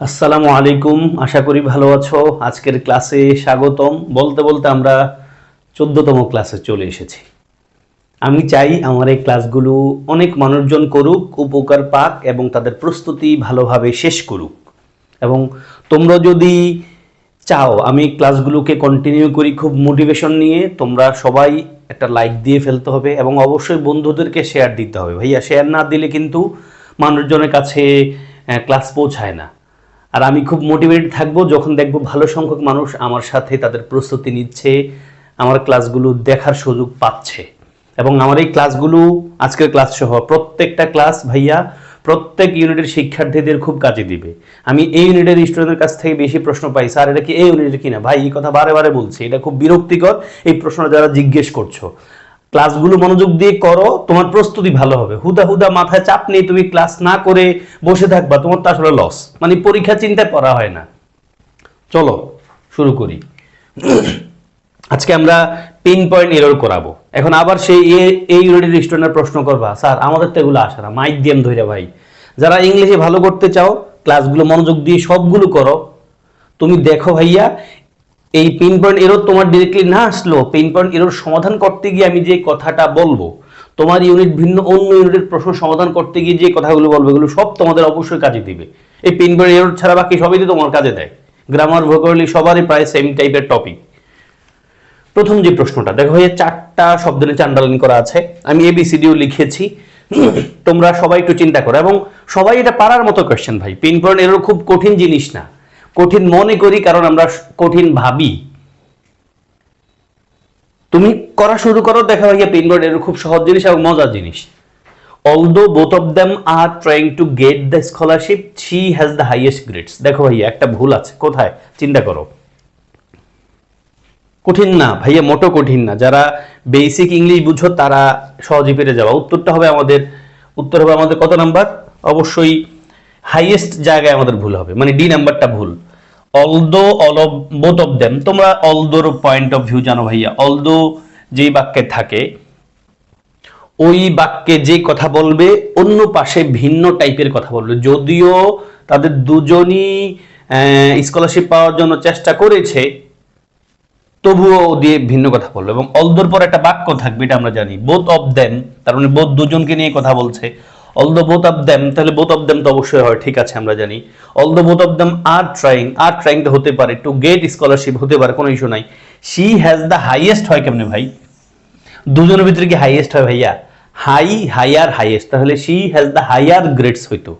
আসসালামু আলাইকুম, আশা করি ভালো আছো। আজকের ক্লাসে স্বাগতম। বলতে বলতে আমরা চোদ্দতম ক্লাসে চলে এসেছি। আমি চাই আমার এই ক্লাসগুলো অনেক মানুষজন করুক, উপকার পাক এবং তাদের প্রস্তুতি ভালোভাবে শেষ করুক। এবং তোমরা যদি চাও আমি ক্লাসগুলোকে কন্টিনিউ করি খুব মোটিভেশন নিয়ে, তোমরা সবাই একটা লাইক দিয়ে ফেলতে হবে এবং অবশ্যই বন্ধুদেরকে শেয়ার দিতে হবে। ভাইয়া শেয়ার না দিলে কিন্তু মানুষজনের কাছে ক্লাস পৌঁছায় না। আর আমি খুব মোটিভেটেড থাকব যখন দেখব ভালো সংখ্যক মানুষ আমার সাথে তাদের প্রস্তুতি নিচ্ছে, আমার ক্লাসগুলো দেখার সুযোগ পাচ্ছে। এবং আমার এই ক্লাসগুলো আজকের ক্লাস সহ প্রত্যেকটা ক্লাস ভাইয়া প্রত্যেক ইউনিটের শিক্ষার্থীদের খুব কাজে দিবে। আমি এই ইউনিটের স্টুডেন্টের কাছ থেকে বেশি প্রশ্ন পাই, স্যার, এটা কি এই ইউনিটের কিনা? ভাই, এই কথা বারে বারে বলছি। এটা খুব বিরক্তিকর। এই প্রশ্নটা যারা জিজ্ঞেস করছ ক্লাসগুলো মনোযোগ দিয়ে করো, তোমার প্রস্তুতি ভালো হবে। হুদা হুদা মাথায় চাপ নেই, তুমি ক্লাস না করে বসে থাকবা, তোমার তো আসলে লস মানে পরীক্ষা চিন্তায় পড়া হয় না। চলো, শুরু করি। আজকে আমরা পিন পয়েন্ট এরর করাবো। এখন আবার সেই এই ইউনিটের স্টুডেন্টের প্রশ্ন করবা, স্যার আমাদের তো এগুলো আসে না মাইক দিয়ে ধরে ভাই। যারা ইংলিশে ভালো করতে চাও, ক্লাসগুলো মনোযোগ দিয়ে সবগুলো করো। তুমি দেখো ভাইয়া এই পিন পয়েন্ট এরর তোমার ডিরেক্টলি না আসলো পেন পয়েন্ট এরর সমাধান করতে গিয়ে আমি যে কথাটা বলব, তোমার ইউনিট ভিন্ন, অন্য ইউনিটের প্রশ্ন সমাধান করতে গিয়ে যে কথাগুলো বলব, এগুলো সব তোমাদের অবশ্যই কাজে দিবে। এই পিন পয়েন্ট এরর ছাড়া বাকি সবই তো তোমার কাজে দেয়। গ্রামার ভোকাবুলারি সবারই প্রায় সেম টাইপের টপিক প্রথম যে প্রশ্নটা, দেখো ভাইয়া চারটা শব্দ নিচে আন্ডারলাইন করা আছে, আমি এ বি সি এবিসিডিও লিখেছি। তোমরা সবাই একটু চিন্তা করো, এবং সবাই এটা পারার মতো কোয়েশ্চেন ভাই। পিন পয়েন্ট এরও খুব কঠিন জিনিস না। কঠিন মনে করি, কারণ আমরা কঠিন ভাবি। তুমি করা শুরু করো, দেখা ভাইয়া পিন এরও খুব সহজ জিনিস এবং মজার জিনিস। Although both of them are trying to get the scholarship she has the highest grades দেখো ভাইয়া, একটা ভুল আছে, কোথায়? চিন্তা করো। কঠিন না, ভাইয়া, মোটো কঠিন না। যারা বেসিক ইংলিশ বুঝো, তারা সহজে পেরে যাওয়া উত্তরটা হবে আমাদের, উত্তর হবে আমাদের কত নাম্বার? অবশ্যই হাইয়েস্ট জায়গায় আমাদের ভুল হবে। মানে ডি নাম্বারটা ভুল। Although all of both of them তোমরা অলদোর পয়েন্ট অফ ভিউ জানো ভাইয়া অলদো যেই বাক্যে থাকে, ওই বাক্যে যে কথা বলবে, অন্য পাশে ভিন্ন টাইপের কথা বলবে। যদিও তাদের দুজনই স্কলারশিপ পাওয়ার জন্য চেষ্টা করেছে, তবুও দিয়ে ভিন্ন কথা বলবে। এবং অলদোর পর একটা বাক্য থাকবে, এটা আমরা জানি। বোথ অফ দেম তার মানে বোধ দুজনকে নিয়ে কথা বলছে। অলদো বোথ অফ দ্যাম তাহলে বোথ অফ দেম তো অবশ্যই হয়, ঠিক আছে, আমরা জানি। All the both of them are trying are trying হতে পারে টু গেট স্কলারশিপ হতে পারে, কোনো ইস্যু নাই। শি হ্যাজ দ্য হাইয়েস্ট হয় কেমনে ভাই? দুজনের ভিতরে কি হাইয়েস্ট হয় ভাইয়া? হাই হাইয়ার হাইয়েস্ট তাহলে she has the higher grades হইতো।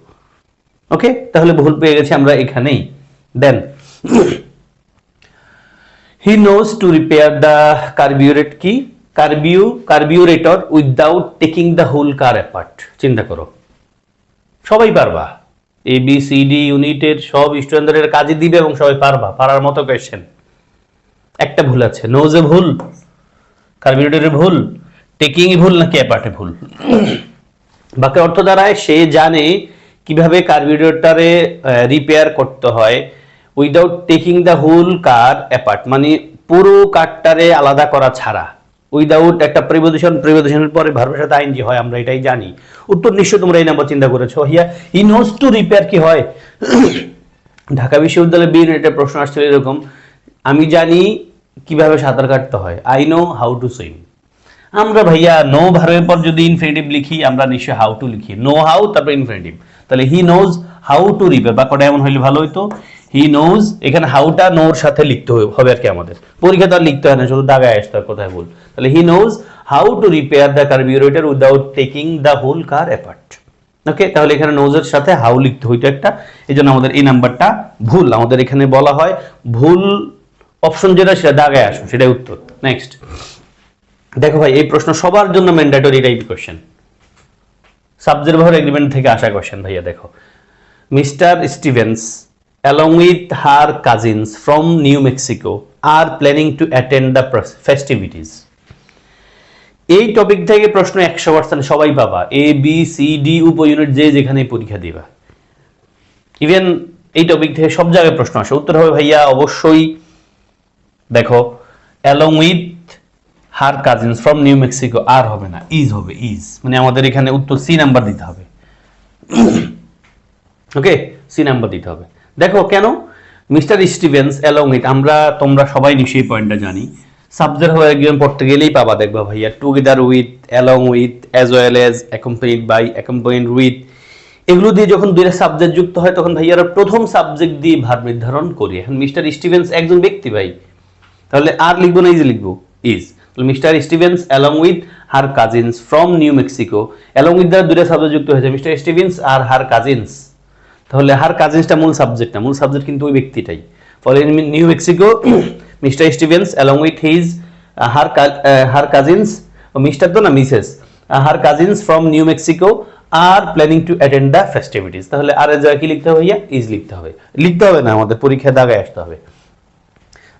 ওকে তাহলে ভুল পেয়ে গেছি আমরা এখানেই। Then he knows to repair the carburet কি? Carbu carburettor without taking the whole car apart চিন্তা করো। সবাই পারবা। এ বি সি ডি ইউনিটের সব স্টুডেন্টদের কাজে দিবে এবং সবাই পারবা। পারার মতো কোয়েশ্চেন একটা ভুল আছে। নোজে ভুল কার্বিউরেটরে ভুল টেকিং ভুল নাকি অ্যাপার্টে ভুল? বাকি অর্থ দাঁড়ায় সে জানে কীভাবে কার্বিউরেটরে রিপেয়ার করতে হয় without taking the whole car apart মানে পুরো কারটারে আলাদা করা ছাড়া। উইদাউট একটা প্রিপোজিশন প্রিপোজিশনের পরে ভার্বের সাথে আইনজি হয়, আমরা এটাই জানি। উত্তর নিশ্চয় তোমরা এই নাম্বার চিন্তা করেছ। হিয়া নোজ টু রিপেয়ার কি হয়? ঢাকা বিশ্ববিদ্যালয়ে বি ইউনিটের প্রশ্ন আসছিল এরকম। আমি জানি কীভাবে সাঁতার কাটতে হয়। I know how to swim আমরা ভাইয়া নো ভার্বের পর যদি ইনফিনিটিভ লিখি, আমরা নিশ্চয়ই হাউ টু লিখি। নো হাউ তারপর ইনফিনিটিভ তাহলে he knows how to repair বাক্যটা এমন হইলে ভালো হইতো? হি নোজ এখানে হাউটা নোর সাথে লিখতে হবে আর কি আমাদের। পরীক্ষা তো আর লিখতে হয় না, শুধু দাগায় আসতে হয়, কোথায় ভুল। তাহলে he knows how to repair the carburettor without taking the whole car apart okay তাহলে এখানে নোজের সাথে হাউ লিখতে হইতো একটা। এই জন্য আমাদের এই নাম্বারটা ভুল। আমাদের এখানে বলা হয় ভুল অপশন যেটা, সেটা দাগায় আসো সেটাই উত্তর। নেক্সট দেখো ভাই, এই প্রশ্ন সবার জন্য mandatory type question subject verb agreement থেকে আসা কোশ্চেন ভাইয়া, দেখো। Mister Stevens along with her cousins from New Mexico, are planning to attend the festivities. এই টপিক থেকে প্রশ্ন একশো পার্সেন্ট সবাই পাবা। এ বি সি ডি উপ ইউনিট যে যেখানে পরীক্ষা দিবা। ইভেন এই টপিক থেকে সব জায়গায় প্রশ্ন আসে। উত্তর হবে, ভাইয়া, অবশ্যই। দেখো along with her cousins from New Mexico আর হবে না। ইজ হবে ইজ মানে আমাদের এখানে উত্তর সি নাম্বার দিতে হবে। ওকে সি নাম্বার দিতে হবে। দেখো কেন? মিস্টার স্টিভেন্স অ্যালং উইথ আমরা, তোমরা সবাই নিশ্চয়ই পয়েন্টটা জানি। সাবজেক্ট হয়ে একজন পড়তে গেলেই পাবা, দেখবা ভাইয়া together with along with as well as accompanied by accompanied with এগুলো দিয়ে যখন দুইটা সাবজেক্ট যুক্ত হয়, তখন ভাইয়ারা প্রথম সাবজেক্ট দিয়ে ভার নির্ধারণ করি। এখন মিস্টার স্টিভেন্স একজন ব্যক্তি ভাই। তাহলে আর লিখব না ইজ লিখব? Is Mister Stevens along with her cousins from New Mexico along with দ্বারা দুইটা সাবজেক্ট যুক্ত হয়েছে, মিস্টার স্টিভেন্স আর হার কাজিনস তাহলে হার কাজিনসটা মূল সাবজেক্ট না? মূল সাবজেক্ট কিন্তু ওই ব্যক্তিটাই। ফলে New Mexico mister Stevens along with his her her cousins mister তো না Mrs her cousins from New Mexico are planning to attend the festivities তাহলে আর এর জায়গায় কি লিখতে হবে? ভাইয়া ইজ লিখতে হবে। লিখতে হবে না, আমাদের পরীক্ষায় দাগায় আসতে হবে।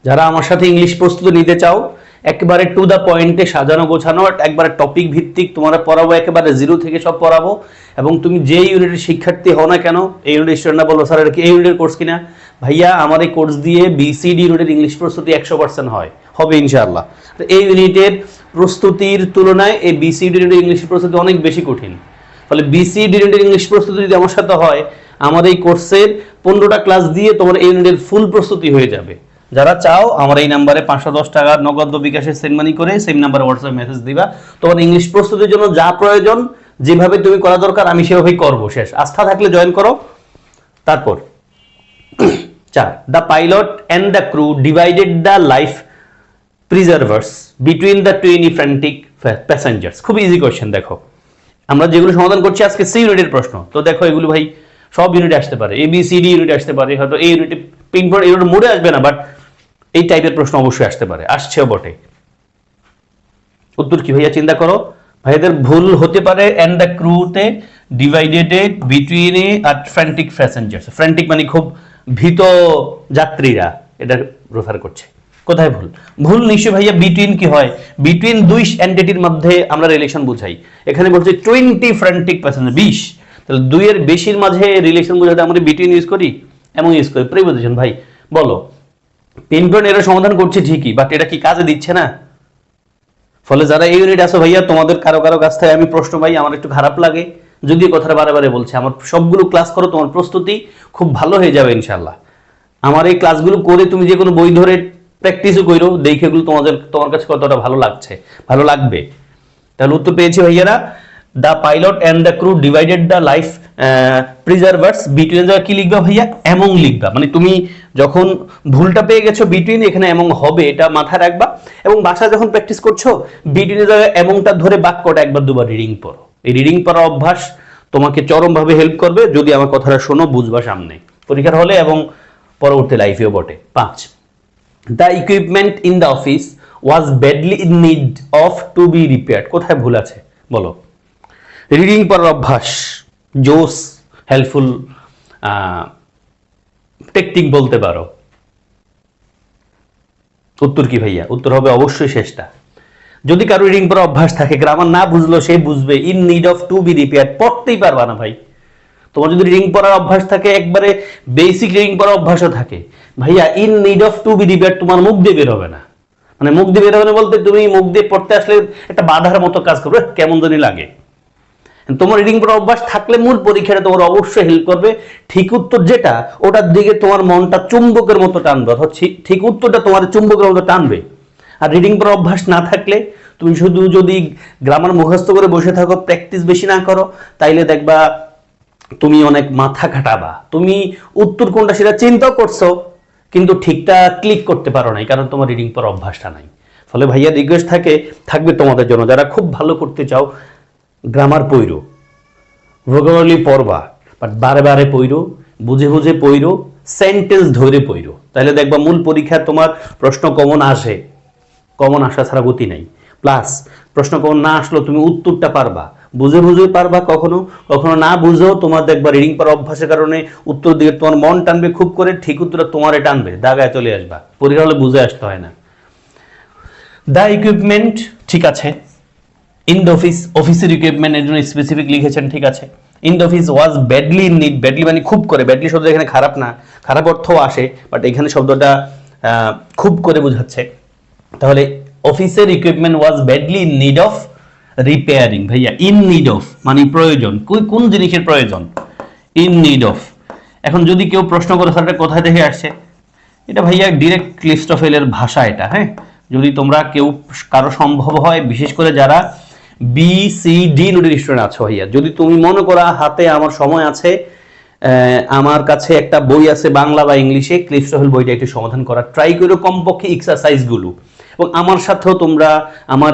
যারা আমার সাথে ইংলিশ প্রস্তুতি নিতে চাও একেবারে টু দ্য পয়েন্টে সাজানো, গোছানো, একবারে টপিক ভিত্তিক তোমরা পড়াবো, একেবারে জিরো থেকে সব পড়াবো। এবং তুমি যে ইউনিটের শিক্ষার্থী হও না কেন, এই ইউনিটের স্টুডেন্টরা বলব স্যার, এটা কি এই ইউনিটের কোর্স কিনা? ভাইয়া, আমার এই কোর্স দিয়ে বিসিডি ইউনিটের ইংলিশ প্রস্তুতি একশো পার্সেন্ট হয়। হবে ইনশাআল্লাহ। এই ইউনিটের প্রস্তুতির তুলনায় এই বিসিডি ইউনিটের ইংলিশ প্রস্তুতি অনেক বেশি কঠিন। ফলে বিসিডি ইউনিটের ইংলিশ প্রস্তুতি যদি আমার সাথে হয় আমার এই কোর্সের পনেরোটা ক্লাস দিয়ে তোমার এই ইউনিটের ফুল প্রস্তুতি হয়ে যাবে। যারা চাও, আমার এই নাম্বারে পাঁচশো দশ টাকা নগদ বা বিকাশে সেন্ড মানি করে সেম নাম্বারে হোয়াটসঅ্যাপ মেসেজ দিবা। তোমার ইংলিশ প্রস্তুতির জন্য যা প্রয়োজন, যেভাবে তুমি করা দরকার, আমি সেভাবেই করব। শেষ। আস্থা থাকলে জয়েন করো। তারপর, চার। The pilot and the crew divided the life preservers between the twenty frantic passengers খুব ইজি কোয়েশ্চেন দেখো। আমরা যেগুলো সমাধান করছি, আজকে সি ইউনিটের প্রশ্ন। তো দেখো এগুলো ভাই সব ইউনিটে আসতে পারে। A B C D unit আসতে পারে, হয়তো এই ইউনিটে পিনপয়েন্ট ইউনিট মোড়ে আসবে না বাট এই টাইপের প্রশ্ন অবশ্যই আসতে পারে। আসছেও বটে। উত্তর কি, ভাইয়া, চিন্তা করো? ভাইদের ভুল হতে পারে অ্যান্ড দ্য ক্রুতে ডিভাইডেড বিটুইন এ আর ফ্র্যান্টিক প্যাসেঞ্জার্স ফ্র্যান্টিক মানে খুব ভীত যাত্রীরা, এটা রেফার করছে। কোথায় ভুল? ভুল নিশ্চয় ভাইয়া বিটুইন কি হয়? বিটুইন দুই এন্টিটির মধ্যে আমরা রিলেশন বুঝাই। এখানে বলছে টোয়েন্টি ফ্র্যান্টিক প্যাসেঞ্জার বিশ। তাহলে দুইয়ের বেশির মাঝে রিলেশন বোঝাতে আমরা বিটুইন ইউজ করি এমন ইউজ করি। প্রিপোজিশন ভাই, বলো। পিনপয়েন্ট এরা সমাধান করছে ঠিকই বাট এটা কি কাজে দিচ্ছে না? ফলে যারা এই ইউনিট আছে ভাইয়া, তোমাদের কারও কারও কাছ থেকে আমি প্রশ্ন পাই, আমার একটু খারাপ লাগে। যদি কথাটা বারে বারে বলছে, আমার সবগুলো ক্লাস করো, তোমার প্রস্তুতি খুব ভালো হয়ে যাবে ইনশাল্লাহ আমার এই ক্লাসগুলো করে তুমি যে কোনো বই ধরে প্র্যাকটিসও করো দেখে এগুলো তোমাদের, তোমার কাছে কতটা ভালো লাগছে, ভালো লাগবে। তাহলে উত্তর পেয়েছি ভাইয়ারা the pilot and the crew divided the life preservers between কি লিখবা ভাইয়া? এমং লিখবা। মানে তুমি যখন ভুলটা পেয়ে গেছো বিটুইন এখানে এমং হবে, এটা মাথায় রাখবা। এবং বাসায় যখন প্র্যাকটিস করছ বিটুইনের জায়গায় এমংটা ধরে বাক্যটা একবার দুবার রিডিং পড়ো। এই রিডিং পড়া অভ্যাস তোমাকে চরমভাবে হেল্প করবে, যদি আমার কথাটা শোনো, বুঝবা সামনে। পরীক্ষার হলে এবং পরবর্তী লাইফেও বটে। পাঁচ the equipment in the office was badly in need of to be repaired কোথায় ভুল আছে? বলো। রিডিং পড়ার অভ্যাস জোস হেল্পফুল টেকটিক বলতে পারো। উত্তর কি ভাইয়া? উত্তর হবে অবশ্যই শেষটা। যদি কারও রিডিং পড়ার অভ্যাস থাকে গ্রামার না বুঝলো, সে বুঝবে। In need of to be repair পড়তেই পারবা না ভাই। তোমার যদি রিডিং পড়ার অভ্যাস থাকে, একবারে বেসিক রিডিং পড়ার অভ্যাসও থাকে। ভাইয়া in need of to be repair তোমার মুখ দিয়ে বের হবে না। মানে মুখ দিয়ে বের হবে না বলতে তুমি মুখ দিয়ে পড়তে আসলে একটা বাধার মতো কাজ করবে, কেমন জানি লাগে। তোমার রিডিং পড়ার অভ্যাস থাকলে মূল পরীক্ষাটা তোমার অবশ্যই হেল্প করবে। ঠিক উত্তর যেটা, ওটার দিকে তোমার মনটা চুম্বকের মতো টানবে। অর্থাৎ ঠিক- উত্তরটা তোমার চুম্বকের মতো টানবে। আর রিডিং পড়ার অভ্যাস না থাকলে, তুমি শুধু যদি গ্রামার মুখস্থ করে বসে থাকো প্র্যাকটিস বেশি না করো, তাইলে দেখবা তুমি অনেক মাথা খাটাবা। তুমি উত্তর কোনটা সেটা চিন্তাও করছ, কিন্তু ঠিকটা ক্লিক করতে পারো নাই, কারণ তোমার রিডিং পড়ার অভ্যাসটা নাই। ফলে ভাইয়া রিকোয়েস্ট থাকে, থাকবে তোমাদের জন্য। যারা খুব ভালো করতে চাও গ্রামার পইরো ভোগাবলি পড়বা বাট বারে বারে পইরো বুঝে বুঝে পইরো সেন্টেন্স ধরে পইরো তাহলে দেখবা মূল পরীক্ষায় তোমার প্রশ্ন কমন আসে। কমন আসা ছাড়া গতি নাই। প্লাস প্রশ্ন কমন না আসলেও তুমি উত্তরটা পারবা। বুঝে বুঝে পারবা কখনো কখনো না বুঝেও তোমার দেখবা রিডিং পড়ার অভ্যাসের কারণে উত্তর দিকে তোমার মন টানবে, খুব করে ঠিক উত্তরটা তোমারে টানবে, দাগায় চলে আসবা। পরীক্ষা হলে বুঝে আসতে হয় না। দ্য ইকুইপমেন্ট ঠিক আছে। ইন দ্য অফিস, অফিসের ইকুইপমেন্ট এর জন্য স্পেসিফিক লিখেছেন, ঠিক আছে? In the office was badly in need badly মানে খুব করে ব্যাডলি শব্দ এখানে খারাপ না, খারাপ অর্থও আসে বাট এখানে শব্দটা খুব করে বোঝাচ্ছে। তাহলে অফিসের equipment was badly in need of repairing ভাইয়া ইন নিড অফ মানে প্রয়োজন, কোন- জিনিসের প্রয়োজন? ইন নিড অফ এখন যদি কেউ প্রশ্ন করে এটা কোথায় থেকে আসছে? এটা ভাইয়া ডিরেক্ট ক্লিস্টোফেলের ভাষা এটা হ্যাঁ? যদি তোমরা কেউ কারও সম্ভব হয়, বিশেষ করে যারা বি সি ডি নোটের স্টুডেন্ট আছো ভাইয়া। যদি তুমি মনে করো হাতে আমার সময় আছে আমার কাছে একটা বই আছে বাংলা বা ইংলিশে ক্লিস্টোফেল বইটা একটু সমাধান করা ট্রাই করো কমপক্ষে এক্সারসাইজগুলো এবং আমার সাথেও তোমরা আমার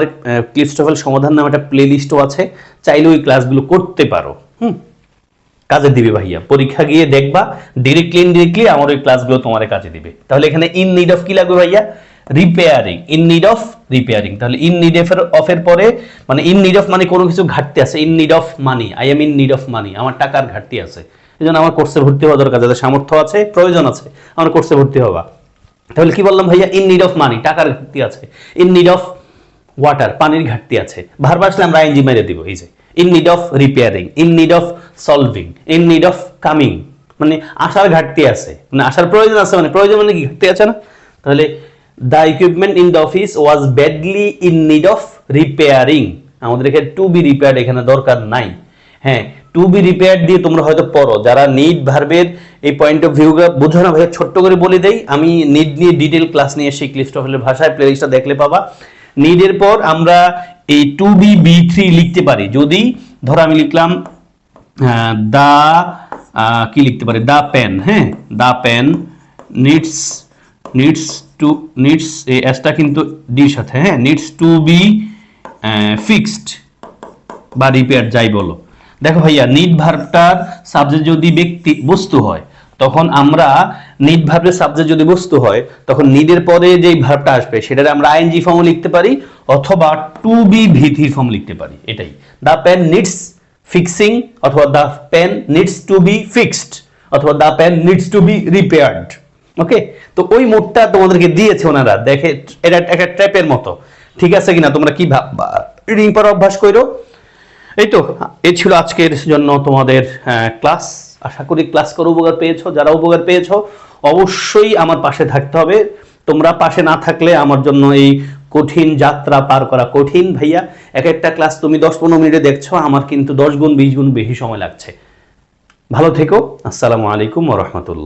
ক্লিস্টোফেল সমাধান নামে একটা প্লে লিস্টও আছে। চাইলে ওই ক্লাসগুলো করতে পারো। হুম? কাজে দিবে ভাইয়া। পরীক্ষা গিয়ে দেখবা ডিরেক্টলি ইনডিরেক্টলি আমার ওই ক্লাসগুলো তোমার কাজে দিবে। তাহলে এখানে ইন নিড অফ কি লাগবে ভাইয়া? Repairing in need of repairing তাহলে ইন নিড অফ অফের পরে মানে ইন নিড অফ মানে কোনো কিছু ঘাটতি আছে। In need of money I am in need of money আমার টাকার ঘাটতি আছে। এই জন্য আমার কোর্সে ভর্তি হওয়া দরকার। যাদের সামর্থ্য আছে, প্রয়োজন আছে, আমার কোর্সে ভর্তি হওয়া তাহলে কি বললাম ভাইয়া? ইন নিড অফ মানি টাকার ঘাটতি আছে। ইন নিড অফ ওয়াটার পানির ঘাটতি আছে। ভারবার আসলে আমরা আইনজি মেরে দিব, এই যে। In need of repairing in need of solving in need of coming মানে আসার ঘাটতি আছে। মানে আসার প্রয়োজন আছে মানে প্রয়োজন মানে কি? ঘাটতি আছে না? তাহলে the equipment in the office was badly in need of repairing আমাদের এখানে টু বি রিপেয়ার্ড এখানে দরকার নাই। হ্যাঁ টু বি রিপেয়ার দিয়ে তোমরা হয়তো পড়ো। যারা নিড ভার্বের এই পয়েন্ট অফ ভিউ বুঝো না, ভাইয়া, ছোট্ট করে বলে দেই। আমি নিড নিয়ে ডিটেল ক্লাস নিয়ে সেই ক্লিস্টফেলের ভাষায় প্লেলিস্টটা দেখলে পাবা। নিডের পর আমরা এই টু বি বি থ্রি লিখতে পারি। যদি, ধরো আমি লিখলাম দা কি লিখতে পারি? দা পেন হ্যাঁ? The pen needs needs to needs এই এসটা কিন্তু ডির সাথে হ্যাঁ? নিডস টু বি ফিক্সড বা রিপেয়ার যাই বলো। দেখো ভাইয়া নিড ভার্বটার সাবজেক্ট যদি ব্যক্তি, বস্তু হয়, তখন আমরা নিড ভার্বের সাবজেক্ট যদি বস্তু হয়, তখন নিডের পরে যে ভার্বটা আসবে, সেটার আমরা আইএনজি ফর্ম লিখতে পারি, অথবা টু বি ভিথি ফর্ম লিখতে পারি, এটাই। দ্য পেন নিডস ফিক্সিং অথবা the pen needs to be fixed অথবা the pen needs to be repaired okay তো ওই মোডটা তোমাদেরকে দিয়েছে ওনারা। দেখে, এটা একটা ট্র্যাপের মতো। ঠিক আছে কিনা? তোমরা কি ভাববা রিডিং পড়া অভ্যাস করো এই তো, এই ছিল আজকের জন্য তোমাদের ক্লাস আশা করি ক্লাস করে উপকার পেয়েছ। যারা উপকার পেয়েছ, অবশ্যই আমার পাশে থাকতে হবে। তোমরা পাশে না থাকলে আমার জন্য এই কঠিন যাত্রা পার করা কঠিন, ভাইয়া। এক একটা ক্লাস তুমি দশ পনেরো মিনিটে দেখছ, আমার কিন্তু দশ গুণ, বিশ গুণ বেশি সময় লাগছে। ভালো থেকো। আসসালামু আলাইকুম রহমতুল্লাহ।